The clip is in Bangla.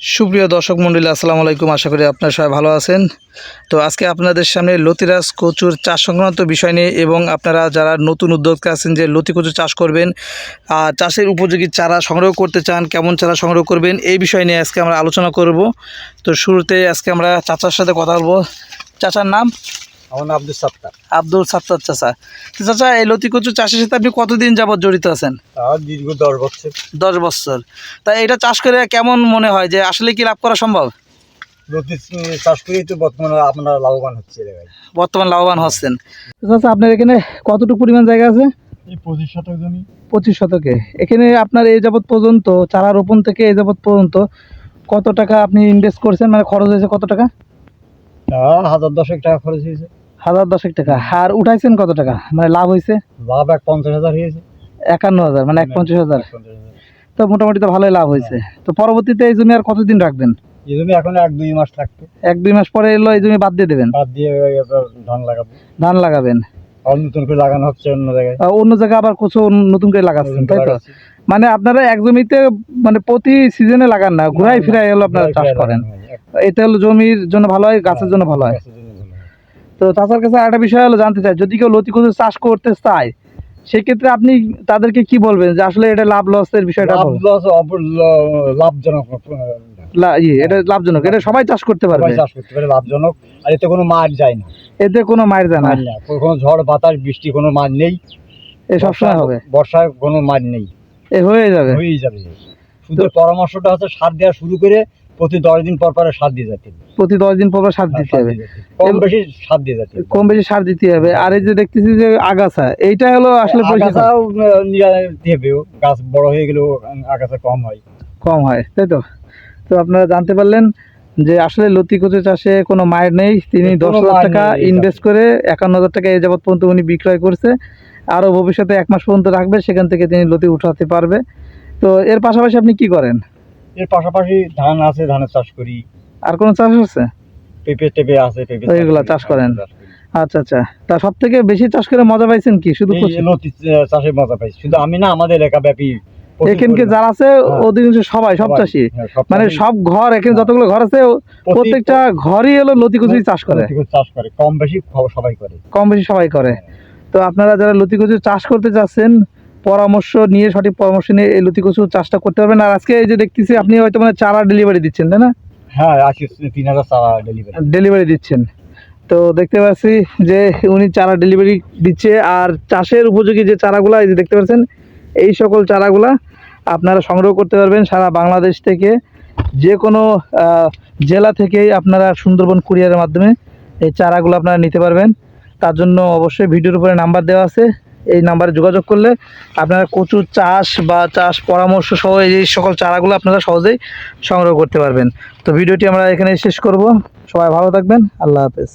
সুপ্রিয় দর্শক মন্ডলী, আসসালামু আলাইকুম। আশা করি আপনারা সবাই ভালো আছেন। তো আজকে আপনাদের সামনে লতিরাজ কচুর চাষ সংক্রান্ত বিষয় নিয়ে এবং আপনারা যারা নতুন উদ্যোক্তা আছেন যে লতি কচু চাষ করবেন আর চাষের উপযোগী চারা সংগ্রহ করতে চান, কেমন চারা সংগ্রহ করবেন, এই বিষয় নিয়ে আজকে আমরা আলোচনা করব। তো শুরুতে আজকে আমরা চাচার সাথে কথা বলব। চাচার নাম? আমার নাম আব্দুল সাত্তার। আব্দুল সাত্তার চাচা। তো চাচা এই লতি কচু চাষের সাথে আপনি কতদিন যাবৎ জড়িত আছেন? দীর্ঘ দশ বছর। দশ বছর। তা এটা চাষ করে কেমন মনে হয় যে আসলে কি লাভ করা সম্ভব? লতি চাষ করেই তো বর্তমানে আপনারা লাভবান হচ্ছে বর্তমান লাভবান হচ্ছেন। আপনার এখানে কতটুকু পরিমাণ জায়গা আছে? এই পঁচিশ শতক জমি। পঁচিশ শতকে। এখানে আপনার এই যাবৎ পর্যন্ত চারা রোপণ থেকে এই যাবৎ পর্যন্ত কত টাকা আপনি ইনভেস্ট করছেন? মানে খরচ হয়েছে কত টাকা? হাজার দশেক টাকা খরচ হয়েছে। হাজার দশেক টাকা। আর উঠাইছেন কত টাকা? মানে লাভ হয়েছে? লাভ এক পঞ্চাশ হাজার হয়েছে। একান্ন হাজার মানে এক পঞ্চাশ হাজার। এক পঞ্চাশ হাজার। তো মোটামুটি তো ভালোই লাভ হয়েছে। তো পরবর্তীতে এই জমি আর কতদিন রাখবেন? এই জমি এখন এক দুই মাস থাকবে। এক দুই মাস পরে এলো এই জমি বাদ দিয়ে দেবেন? বাদ দিয়ে ধান লাগাবো। ধান লাগাবেন। আর নতুন করে লাগানো হচ্ছে অন্য জায়গায় অন্য জায়গায় আবার কিছু নতুন করে লাগাচ্ছেন তাই তো মানে আপনারা এক জমিতে মানে প্রতি সিজনে লাগান না ঘুরাই ফিরাই হলো আপনারা চাষ করেন। এটা হলো জমির জন্য ভালো হয় গাছের জন্য ভালো হয় গাছের জন্য ভালো হয়। তো তাছাড়া কাছে একটা বিষয় হলো জানতে চাই যদি কেউ লতি কচু চাষ করতে চায় সেক্ষেত্রে আপনি তাদেরকে কি বলবেন যে আসলে এটা লাভ লসের বিষয়টা লাভ লস লাভজনক ইয়ে, এটা লাভজনক। এটা সবাই চাষ করতে পারবে। চাষ করতে পারে লাভজনক। আর এতে কোনো মার যায় না। এতে কোনো মার না। কোনো ঝড় বাতাস বৃষ্টি কোনো মার নেই। এ সবসময় হবে। বর্ষায় কোনো মার নেই। এ হয়ে যাবে। হয়েই যাবে। শুধু পরামর্শটা হচ্ছে সার দেওয়া শুরু করে প্রতি দশ দিন পর পরে সার দিয়ে যেতে হবে। প্রতি দশ দিন পর পর সার দিতে হবে। দিয়ে। কম বেশি সার দিয়ে হবে। কম বেশি সার দিতে হবে। আর এই যে দেখতেছি যে আগাছা এইটা হলো আসলে আগাছাও ও। গাছ বড় হয়ে গেলেও আগাছা কম হয়। কম হয় তাই তো? তো আপনারা জানতে পারলেন যে আসলে লতি কচু চাষে কোনো মায়ের নেই। তিনি দশ হাজার টাকা ইনভেস্ট করে একান্ন হাজার টাকা এই যাবৎ পর্যন্ত উনি বিক্রয় করছে। আরও ভবিষ্যতে এক মাস পর্যন্ত রাখবে সেখান থেকে তিনি লতি উঠাতে পারবে। তো এর পাশাপাশি আপনি কি করেন? এর পাশাপাশি ধান আছে ধানের চাষ করি। আর কোনো চাষ আছে? পেঁপে টেপে আছে পেঁপে ওইগুলা চাষ করেন? আচ্ছা আচ্ছা। তা সব থেকে বেশি চাষ করে মজা পাইছেন কি? শুধু লতি চাষে মজা পাইছি। শুধু আমি না আমাদের এখানকে যারা আছে হ্যাঁ। অধিকাংশ সবাই সব চাষি। হ্যাঁ, মানে সব ঘর এখানে হ্যাঁ। যতগুলো ঘর আছে প্রত্যেকটা ঘরই হলো লতি কচুই চাষ করে। চাষ করে। কম বেশি সবাই করে। কম বেশি সবাই করে। তো আপনারা যারা লতি কচু চাষ করতে চাচ্ছেন পরামর্শ নিয়ে সঠিক পরামর্শ নিয়ে এই লতি কচু চাষটা করতে পারবেন। আর আজকে এই যে দেখতেছি আপনি হয়তো মানে চারা ডেলিভারি দিচ্ছেন তাই না? হ্যাঁ তিন হাজার চারা ডেলিভারি ডেলিভারি দিচ্ছেন। তো দেখতে পাচ্ছি যে উনি চারা ডেলিভারি দিচ্ছে আর চাষের উপযোগী যে চারাগুলা এই যে দেখতে পাচ্ছেন এই সকল চারাগুলা আপনারা সংগ্রহ করতে পারবেন সারা বাংলাদেশ থেকে। যে কোনো জেলা থেকেই আপনারা সুন্দরবন কুরিয়ারের মাধ্যমে এই চারাগুলো আপনারা নিতে পারবেন। তার জন্য অবশ্যই ভিডিওর উপরে নাম্বার দেওয়া আছে। এই নাম্বারে যোগাযোগ করলে আপনারা কচু চাষ বা চাষ পরামর্শ সহ এই সকল চারাগুলো আপনারা সহজেই সংগ্রহ করতে পারবেন। তো ভিডিওটি আমরা এখানে শেষ করব। সবাই ভালো থাকবেন। আল্লাহ হাফেজ।